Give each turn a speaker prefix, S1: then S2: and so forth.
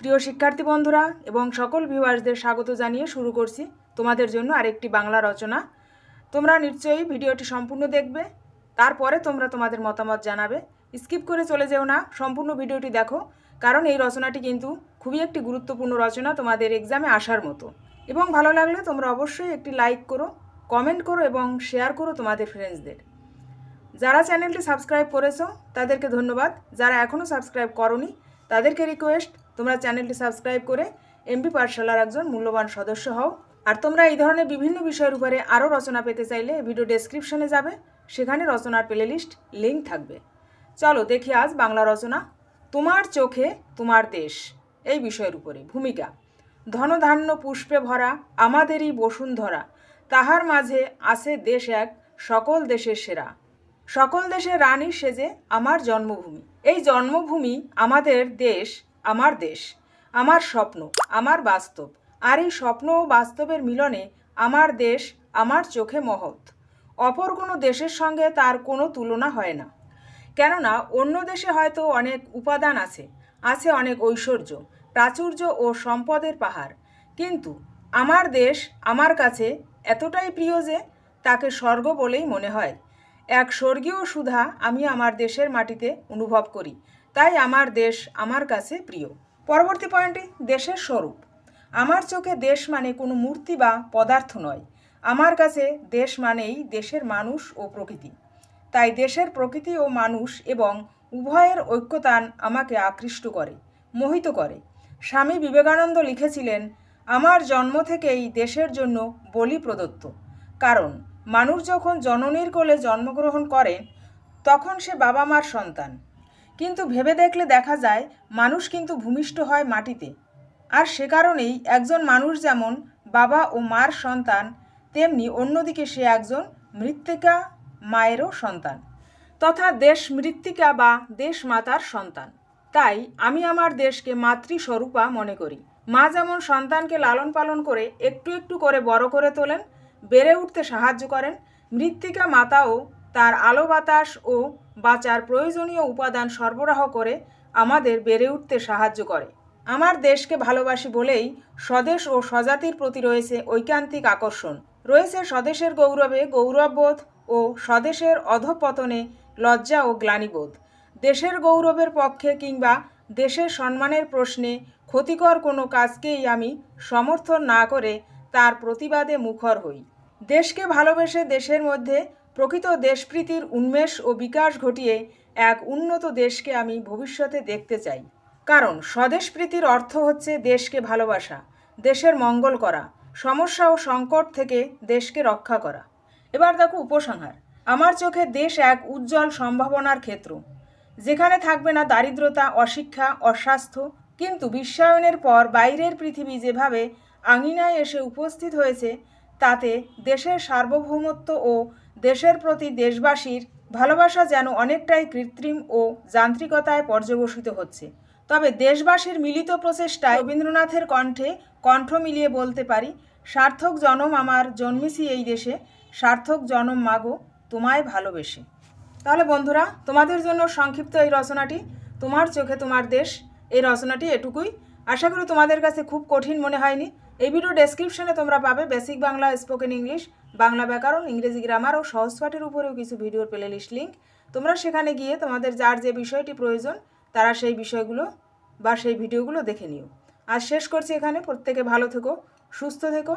S1: প্রিয় শিক্ষার্থী বন্ধুরা এবং সকল ভিউয়ার্সদের স্বাগত জানিয়ে শুরু করছি তোমাদের জন্য আরেকটি বাংলা রচনা। তোমরা নিশ্চয়ই ভিডিওটি সম্পূর্ণ দেখবে, তারপরে তোমরা তোমাদের মতামত জানাবে। স্কিপ করে চলে যেও না, সম্পূর্ণ ভিডিওটি দেখো, কারণ এই রচনাটি কিন্তু খুবই একটি গুরুত্বপূর্ণ রচনা তোমাদের এক্সামে আসার মতো। এবং ভালো লাগলে তোমরা অবশ্যই একটি লাইক করো কমেন্ট করো এবং শেয়ার করো তোমাদের ফ্রেন্ডসদের যারা চ্যানেলটি সাবস্ক্রাইব করেছ, তাদেরকে ধন্যবাদ। যারা এখনও সাবস্ক্রাইব করনি, তাদেরকে রিকোয়েস্ট তোমরা চ্যানেলটি সাবস্ক্রাইব করে এমপি পাঠশালার একজন মূল্যবান সদস্য হও। আর তোমরা এই ধরনের বিভিন্ন বিষয়ের উপরে আরও রচনা পেতে চাইলে ভিডিও ডেসক্রিপশনে যাবে, সেখানে রচনার প্লেলিস্ট লিঙ্ক থাকবে। চলো দেখি আজ বাংলা রচনা, তোমার চোখে তোমার দেশ, এই বিষয়ের উপরে ভূমিকা। ধনধান্য পুষ্পে ভরা আমাদেরই বসুন্ধরা, তাহার মাঝে আছে দেশ এক, সকল দেশের সেরা। সকল দেশের রানী সেজে আমার জন্মভূমি, এই জন্মভূমি আমাদের দেশ আমার দেশ, আমার স্বপ্ন, আমার বাস্তব। আর এই স্বপ্ন ও বাস্তবের মিলনে আমার দেশ, আমার চোখে মহৎ। অপর কোনো দেশের সঙ্গে তার কোনো তুলনা হয় না। কেননা অন্য দেশে হয়তো অনেক উপাদান আছে আছে অনেক ঐশ্বর্য, প্রাচুর্য ও সম্পদের পাহাড়। কিন্তু আমার দেশ আমার কাছে এতটাই প্রিয় যে তাকে স্বর্গ বলেই মনে হয়। এক স্বর্গীয় সুধা আমি আমার দেশের মাটিতে অনুভব করি। তাই আমার দেশ আমার কাছে প্রিয়। পরবর্তী পয়েন্টটি, দেশের স্বরূপ। আমার চোখে দেশ মানে কোনো মূর্তি বা পদার্থ নয়। আমার কাছে দেশ মানেই দেশের মানুষ ও প্রকৃতি। তাই দেশের প্রকৃতি ও মানুষ এবং উভয়ের ঐক্যতান আমাকে আকৃষ্ট করে, মোহিত করে। স্বামী বিবেকানন্দ লিখেছিলেন, আমার জন্ম থেকেই দেশের জন্য বলি প্রদত্ত। কারণ, মানুষ যখন জননীর কোলে জন্মগ্রহণ করে তখন সে বাবা মার সন্তান। কিন্তু ভেবে দেখলে দেখা যায়, মানুষ কিন্তু ভূমিষ্ঠ হয় মাটিতে। আর সে কারণেই একজন মানুষ যেমন বাবা ও মার সন্তান, তেমনি অন্যদিকে সে একজন মৃত্তিকা মায়েরও সন্তান, তথা দেশ মৃত্তিকা বা দেশ মাতার সন্তান। তাই আমি আমার দেশকে মাতৃস্বরূপা মনে করি। মা যেমন সন্তানকে লালন পালন করে একটু একটু করে বড় করে তোলেন, বেড়ে উঠতে সাহায্য করেন, মৃত্তিকা মাতাও তার আলো বাতাস ও বাঁচার প্রয়োজনীয় উপাদান সরবরাহ করে আমাদের বেড়ে উঠতে সাহায্য করে। আমার দেশকে ভালোবাসি বলেই স্বদেশ ও স্বজাতির প্রতি রয়েছে ঐকান্তিক আকর্ষণ। রয়েছে স্বদেশের গৌরবে গৌরববোধ ও স্বদেশের অধপতনে লজ্জা ও গ্লানিবোধ। দেশের গৌরবের পক্ষে কিংবা দেশের সম্মানের প্রশ্নে ক্ষতিকর কোনো কাজকেই আমি সমর্থন না করে তার প্রতিবাদে মুখর হই। দেশকে ভালোবেসে দেশের মধ্যে প্রকৃত দেশপ্রীতির উন্মেষ ও বিকাশ ঘটিয়ে এক উন্নত দেশকে আমি ভবিষ্যতে দেখতে চাই। কারণ স্বদেশপ্রীতির অর্থ হচ্ছে দেশকে ভালোবাসা, দেশের মঙ্গল করা, সমস্যা ও সংকট থেকে দেশকে রক্ষা করা। এবার দেখো উপসংহার। আমার চোখে দেশ এক উজ্জ্বল সম্ভাবনার ক্ষেত্র। যেখানে থাকবে না দারিদ্রতা, অশিক্ষা, অস্বাস্থ্য, কিন্তু বিশ্বায়নের পর বাইরের পৃথিবী যেভাবে আঙিনায় এসে উপস্থিত হয়েছে, তাতে দেশের সার্বভৌমত্ব ও দেশের প্রতি দেশবাসীর ভালোবাসা যেন অনেকটাই কৃত্রিম ও যান্ত্রিকতায় পর্যবসিত হচ্ছে। তবে দেশবাসীর মিলিত প্রচেষ্টায় রবীন্দ্রনাথের কণ্ঠে কণ্ঠ মিলিয়ে বলতে পারি, সার্থক জনম আমার জন্মেছি এই দেশে, সার্থক জনম মাগো, তোমায় ভালোবেসে। তাহলে বন্ধুরা, তোমাদের জন্য সংক্ষিপ্ত এই রচনাটি, তোমার চোখে তোমার দেশ, এই রচনাটি এটুকুই। আশা করি তোমাদের কাছে খুব কঠিন মনে হয়নি। এই ভিডিও ডেসক্রিপশনে তোমরা পাবে basic Bangla spoken English Bangla ব্যাকরণ, ইংরেজি গ্রামার ও সহজ সহজপাঠের উপরেও কিছু ভিডিওর প্লেলিস্ট লিঙ্ক তোমরা সেখানে গিয়ে তোমাদের যার যে বিষয়টি প্রয়োজন, তারা সেই বিষয়গুলো বা সেই ভিডিওগুলো দেখে নিও। আর শেষ করছি এখানে। প্রত্যেকে ভালো থেকো, সুস্থ থেকো।